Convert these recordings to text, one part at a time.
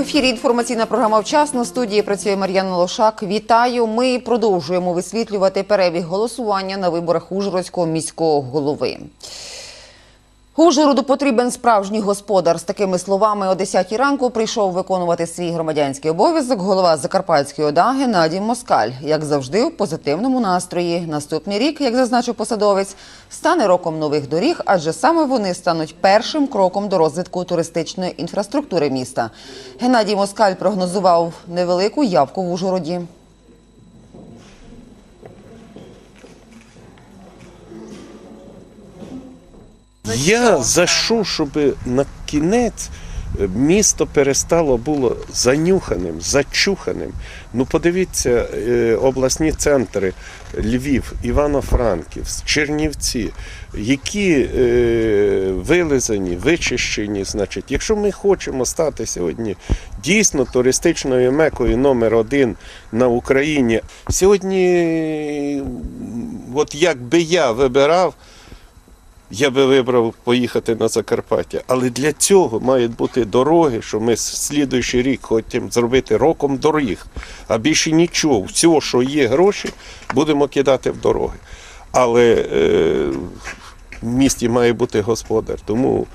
ефірі інформаційна програма «Вчасно». Студії працює Мар'яна Лошак. Вітаю. Ми продовжуємо висвітлювати перебіг голосування на виборах Ужгородського міського голови. Ужгороду потрібен справжній господар. З такими словами о 10 ранку прийшов виконувати свій громадянський обов'язок голова Закарпатської ОДА Геннадій Москаль. Як завжди, у позитивному настрої. Наступний рік, як зазначив посадовець, стане роком нових доріг, адже саме вони стануть першим кроком до розвитку туристичної інфраструктури міста. Геннадій Москаль прогнозував невелику явку в Ужгороді. Я за що, щоб на кінець е, місто перестало було занюханим, зачуханим. Ну, подивіться, е, обласні центри Львів, Івано-Франківськ, Чернівці, які е, вилизані, вичищені. Значить, якщо ми хочемо стати сьогодні дійсно туристичною мекою номер один на Україні, сьогодні, от якби я вибирав. Я би вибрав поїхати на Закарпаття. Але для цього мають бути дороги, що ми слідуючий рік хочемо зробити роком доріг. А більше нічого, всього, що є гроші, будемо кидати в дороги. Але е, в місті має бути господар. Тому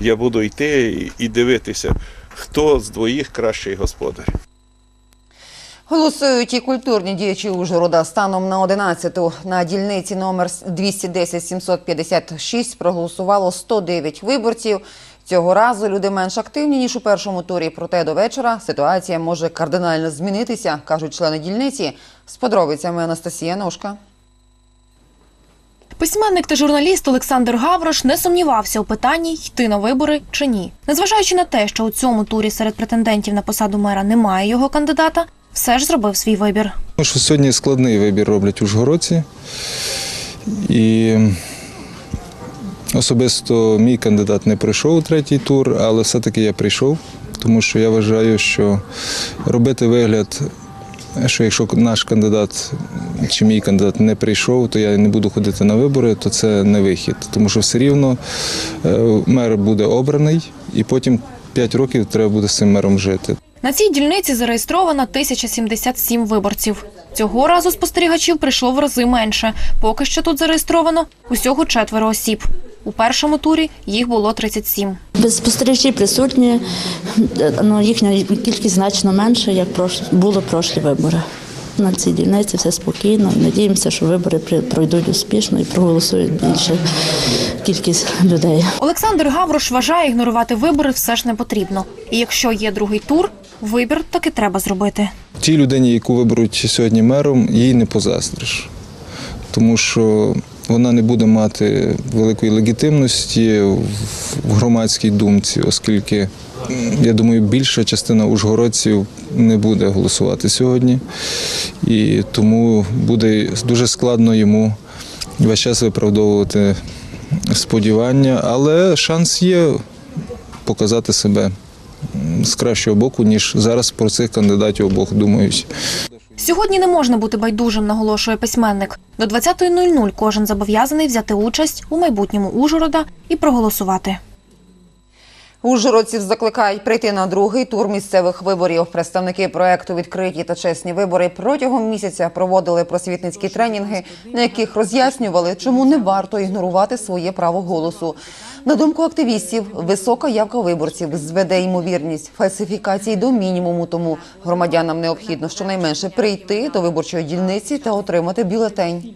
я буду йти і, дивитися, хто з двоїх кращий господар. Голосують і культурні діячі Ужгорода. Станом на 11-ту на дільниці номер 210-756 проголосувало 109 виборців. Цього разу люди менш активні, ніж у першому турі. Проте до вечора ситуація може кардинально змінитися, кажуть члени дільниці. З подробицями Анастасія Ножка. Письменник та журналіст Олександр Гаврош не сумнівався у питанні йти на вибори чи ні. Незважаючи на те, що у цьому турі серед претендентів на посаду мера немає його кандидата, все ж зробив свій вибір. Тому що сьогодні складний вибір роблять ужгородці. І особисто мій кандидат не пройшов у третій тур, але все-таки я прийшов, тому що я вважаю, що робити вигляд, що якщо наш кандидат чи мій кандидат не прийшов, то я не буду ходити на вибори, то це не вихід. Тому що все рівно е, мер буде обраний, і потім 5 років треба буде з цим мером жити. На цій дільниці зареєстровано 1077 виборців. Цього разу спостерігачів прийшло в рази менше. Поки що тут зареєстровано усього четверо осіб. У першому турі їх було 37. Без спостерігачі присутні, ну, їхня кількість значно менша, як було прошлі вибори. На цій дільниці все спокійно. Надіємося, що вибори пройдуть успішно і проголосують більше кількість людей. Олександр Гаврош вважає, ігнорувати вибори все ж не потрібно. І якщо є другий тур, вибір таки треба зробити. Тій людині, яку виберуть сьогодні мером, їй не позастриш. Тому що вона не буде мати великої легітимності в громадській думці, оскільки, я думаю, більша частина ужгородців не буде голосувати сьогодні. І тому буде дуже складно йому весь час виправдовувати сподівання, але шанс є показати себе з кращого боку, ніж зараз про цих кандидатів обох думають. Сьогодні не можна бути байдужим, наголошує письменник. До 20.00 кожен зобов'язаний взяти участь у майбутньому Ужгорода і проголосувати. Ужгородців закликають прийти на другий тур місцевих виборів. Представники проекту Відкриті та чесні вибори протягом місяця проводили просвітницькі тренінги, на яких роз'яснювали, чому не варто ігнорувати своє право голосу. На думку активістів, висока явка виборців зведе ймовірність фальсифікацій до мінімуму. Тому громадянам необхідно щонайменше прийти до виборчої дільниці та отримати бюлетень.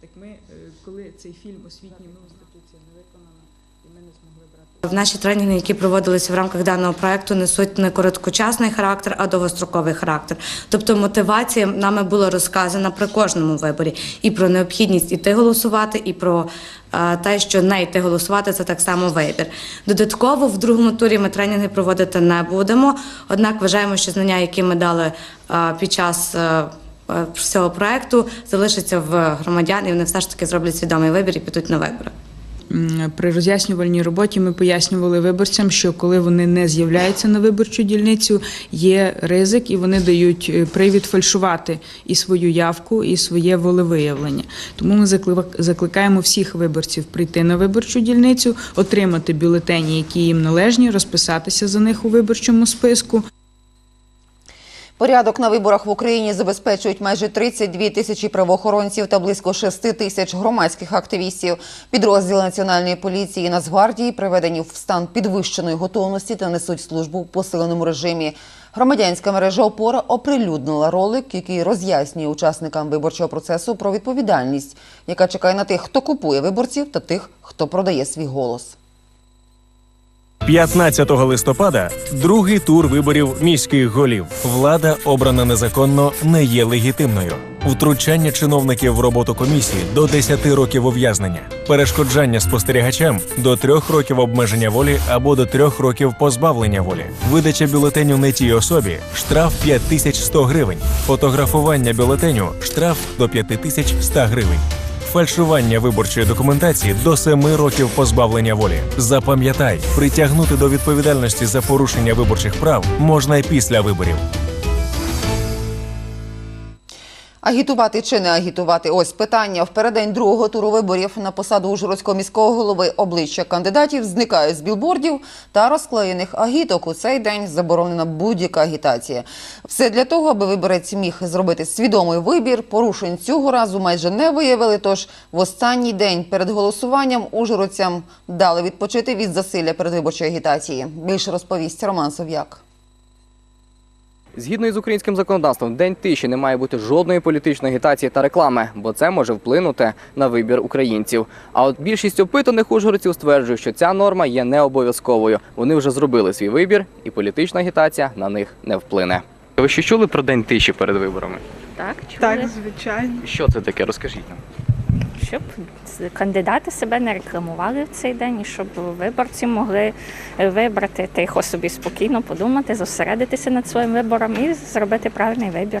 Так ми, е, коли цей фільм освітній, ну, інституція не виконана, і ми не змогли брати. Наші тренінги, які проводилися в рамках даного проекту, несуть не короткочасний характер, а довгостроковий характер. Тобто мотивація нами була розказана при кожному виборі і про необхідність іти голосувати, і про е, те, що не йти голосувати, це так само вибір. Додатково в другому турі ми тренінги проводити не будемо. Однак вважаємо, що знання, які ми дали е, під час. е, е, проекту залишиться в громадян, і вони все ж таки зроблять свідомий вибір і підуть на вибори. При роз'яснювальній роботі ми пояснювали виборцям, що коли вони не з'являються на виборчу дільницю, є ризик, і вони дають е, привід фальшувати і свою явку, і своє волевиявлення. Тому ми заклик- закликаємо всіх виборців прийти на виборчу дільницю, отримати бюлетені, які їм належні, розписатися за них у виборчому списку. Порядок на виборах в Україні забезпечують майже 32 тисячі правоохоронців та близько 6 тисяч громадських активістів. Підрозділи Національної поліції і Нацгвардії приведені в стан підвищеної готовності та несуть службу в посиленому режимі. Громадянська мережа опора оприлюднила ролик, який роз'яснює учасникам виборчого процесу про відповідальність, яка чекає на тих, хто купує виборців, та тих, хто продає свій голос. 15 листопада другий тур виборів міських голів. Влада, обрана незаконно, не є легітимною. Втручання чиновників в роботу комісії до 10 років ув'язнення, перешкоджання спостерігачам до 3 років обмеження волі або до 3 років позбавлення волі, видача бюлетеню не тій особі, штраф 5100 гривень, фотографування бюлетеню, штраф до 5100 гривень. Фальшування виборчої документації до семи років позбавлення волі. Запам'ятай, притягнути до відповідальності за порушення виборчих прав можна і після виборів. Агітувати чи не агітувати? Ось питання. В переддень другого туру виборів на посаду Ужгородського міського голови обличчя кандидатів зникають з білбордів та розклеєних агіток. У цей день заборонена будь-яка агітація. Все для того, аби виборець міг зробити свідомий вибір. Порушень цього разу майже не виявили. Тож в останній день перед голосуванням ужгородцям дали відпочити від засилля передвиборчої агітації. Більше розповість Роман Сов'як. Згідно із українським законодавством, в день тиші не має бути жодної політичної агітації та реклами, бо це може вплинути на вибір українців. А от більшість опитаних ужгородців стверджують, що ця норма є не обов'язковою. Вони вже зробили свій вибір, і політична агітація на них не вплине. Ви ще чули про день тиші перед виборами? Так, чули, Так, звичайно. Що це таке? Розкажіть нам. Щоб кандидати себе не рекламували в цей день, і щоб виборці могли вибрати тихо собі спокійно подумати, зосередитися над своїм вибором і зробити правильний вибір.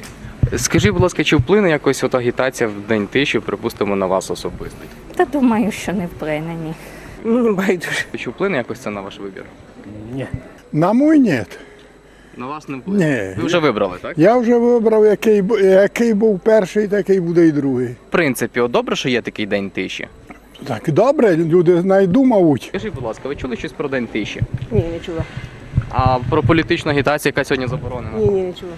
Скажіть, будь ласка, чи вплине якось от агітація в день тиші, припустимо, на вас особисто? Та думаю, що не вплине ні. Мені байдуже. Чи вплине якось це на ваш вибір? Ні. На мой нет. На вас не вплине. Ні. Ви вже вибрали, так? Я вже вибрав, який, який був перший, такий буде і другий. В принципі, от добре, що є такий день тиші. Так добре, люди знайдумають. Скажіть, будь ласка, ви чули щось про день тиші? Ні, не чула. А про політичну агітацію, яка сьогодні заборонена? Ні, ні, не чула.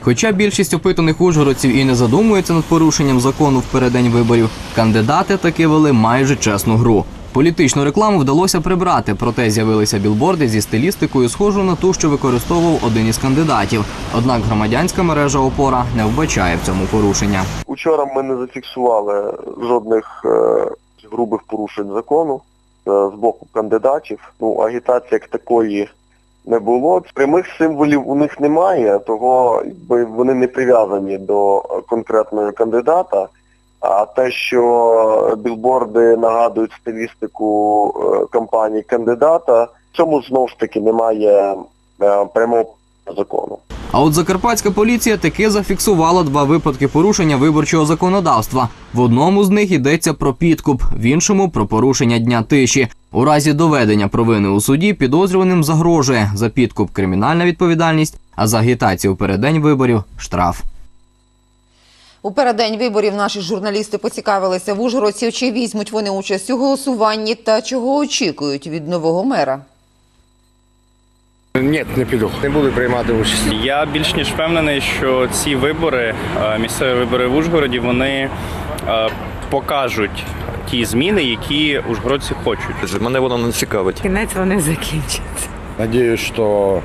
Хоча більшість опитаних ужгородців і не задумується над порушенням закону в переддень виборів, кандидати таки вели майже чесну гру. Політичну рекламу вдалося прибрати, проте з'явилися білборди зі стилістикою, схожу на ту, що використовував один із кандидатів. Однак громадянська мережа опора не вбачає в цьому порушення. Учора ми не зафіксували жодних е, грубих порушень закону е, з боку кандидатів. Ну, агітації як такої не було. Прямих символів у них немає, того вони не прив'язані до конкретного кандидата. А те, що білборди нагадують стилістику е, кампанії кандидата, цьому знову ж таки немає е, прямого закону. А от закарпатська поліція таки зафіксувала два випадки порушення виборчого законодавства. В одному з них йдеться про підкуп, в іншому про порушення дня тиші. У разі доведення провини у суді підозрюваним загрожує за підкуп кримінальна відповідальність, а за агітацію в переддень виборів штраф. У переддень виборів наші журналісти поцікавилися в Ужгородців, чи візьмуть вони участь у голосуванні та чого очікують від нового мера. Ні, не піду. Не буду приймати участь. Я більш ніж впевнений, що ці вибори, е, місцеві вибори в Ужгороді, вони е, покажуть ті зміни, які ужгородці хочуть. Мене воно не цікавить. Кінець вони закінчаться. Надеюсь, что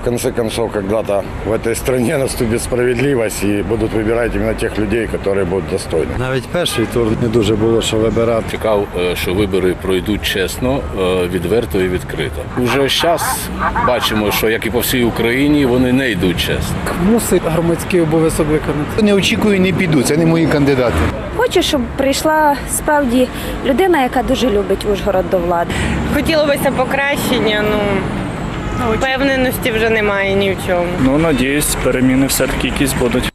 в конце концов когда-то в этой стране наступит справедливость и будут выбирать именно тех людей, которые будут достойны. Навіть перший тур не дуже було що вибирати. Чекав, е, що вибори пройдуть чесно, е, відверто і відкрито. Уже зараз бачимо, що як і по всій Україні, вони не йдуть чесно. Мусить громадський обов'язок виконати. Не очікую, не піду. Це не мої кандидати. Хочу, щоб прийшла справді людина, яка дуже любить Ужгород до влади. Хотілося покращення, ну впевненості вже немає ні в чому. Ну, надіюсь, переміни все-таки якісь будуть.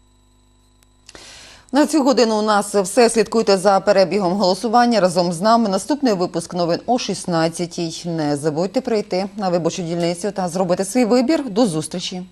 На цю годину у нас все. Слідкуйте за перебігом голосування разом з нами. Наступний випуск новин о 16-й. Не забудьте прийти на виборчу дільницю та зробити свій вибір. До зустрічі.